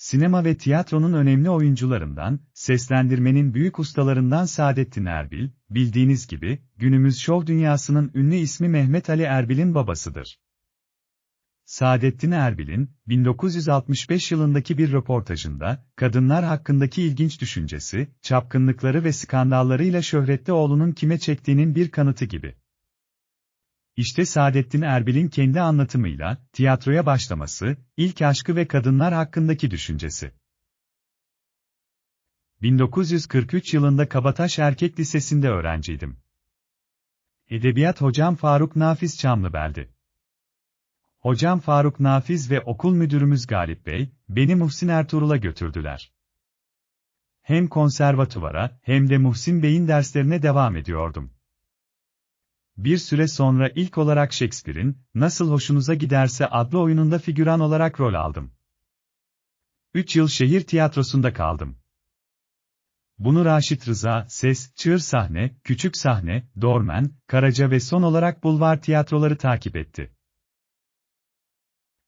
Sinema ve tiyatronun önemli oyuncularından, seslendirmenin büyük ustalarından Saadettin Erbil, bildiğiniz gibi, günümüz şov dünyasının ünlü ismi Mehmet Ali Erbil'in babasıdır. Saadettin Erbil'in, 1965 yılındaki bir röportajında, kadınlar hakkındaki ilginç düşüncesi, çapkınlıkları ve skandallarıyla şöhrette oğlunun kime çektiğinin bir kanıtı gibi. İşte Saadettin Erbil'in kendi anlatımıyla, tiyatroya başlaması, ilk aşkı ve kadınlar hakkındaki düşüncesi. 1943 yılında Kabataş Erkek Lisesi'nde öğrenciydim. Edebiyat hocam Faruk Nafiz Çamlıbel'di. Hocam Faruk Nafiz ve okul müdürümüz Galip Bey, beni Muhsin Ertuğrul'a götürdüler. Hem konservatuvara, hem de Muhsin Bey'in derslerine devam ediyordum. Bir süre sonra ilk olarak Shakespeare'in, Nasıl Hoşunuza Giderse adlı oyununda figüran olarak rol aldım. Üç yıl şehir tiyatrosunda kaldım. Bunu Raşit Rıza, Ses, Çığır Sahne, Küçük Sahne, Dormen, Karaca ve son olarak Bulvar tiyatroları takip etti.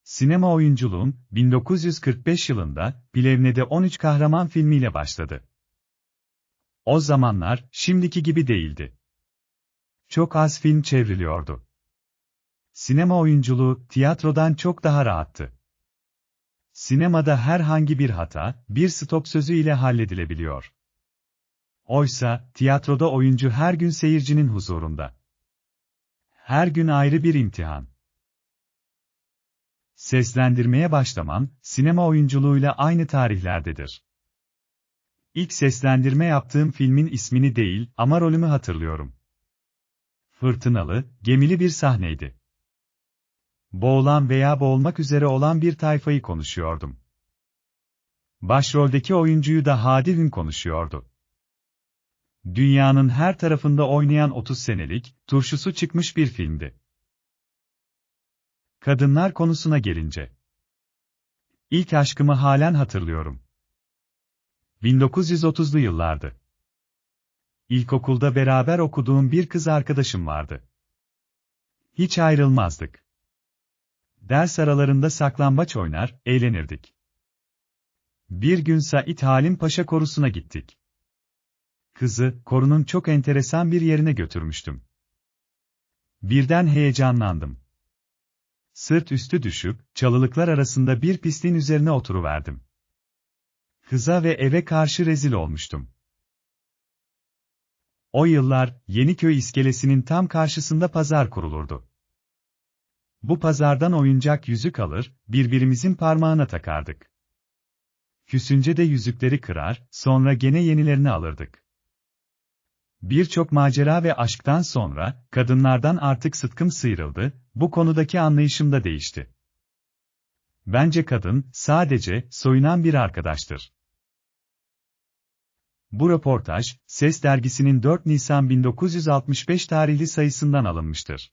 Sinema oyunculuğum, 1945 yılında, Plevne'de 13 Kahraman filmiyle başladı. O zamanlar, şimdiki gibi değildi. Çok az film çevriliyordu. Sinema oyunculuğu, tiyatrodan çok daha rahattı. Sinemada herhangi bir hata, bir stop sözü ile halledilebiliyor. Oysa, tiyatroda oyuncu her gün seyircinin huzurunda. Her gün ayrı bir imtihan. Seslendirmeye başlamam, sinema oyunculuğuyla aynı tarihlerdedir. İlk seslendirme yaptığım filmin ismini değil, ama rolümü hatırlıyorum. Fırtınalı, gemili bir sahneydi. Boğulan veya boğulmak üzere olan bir tayfayı konuşuyordum. Başroldeki oyuncuyu da Hadi Hün konuşuyordu. Dünyanın her tarafında oynayan 30 senelik, turşusu çıkmış bir filmdi. Kadınlar konusuna gelince. İlk aşkımı halen hatırlıyorum. 1930'lu yıllardı. İlkokulda beraber okuduğum bir kız arkadaşım vardı. Hiç ayrılmazdık. Ders aralarında saklambaç oynar, eğlenirdik. Bir gün Said Halim Paşa korusuna gittik. Kızı, korunun çok enteresan bir yerine götürmüştüm. Birden heyecanlandım. Sırt üstü düşüp, çalılıklar arasında bir pistin üzerine oturuverdim. Kıza ve eve karşı rezil olmuştum. O yıllar, Yeniköy iskelesinin tam karşısında pazar kurulurdu. Bu pazardan oyuncak yüzük alır, birbirimizin parmağına takardık. Küsünce de yüzükleri kırar, sonra gene yenilerini alırdık. Birçok macera ve aşktan sonra, kadınlardan artık sıtkım sıyrıldı, bu konudaki anlayışım da değişti. Bence kadın, sadece, soyunan bir arkadaştır. Bu röportaj, Ses dergisinin 4 Nisan 1965 tarihli sayısından alınmıştır.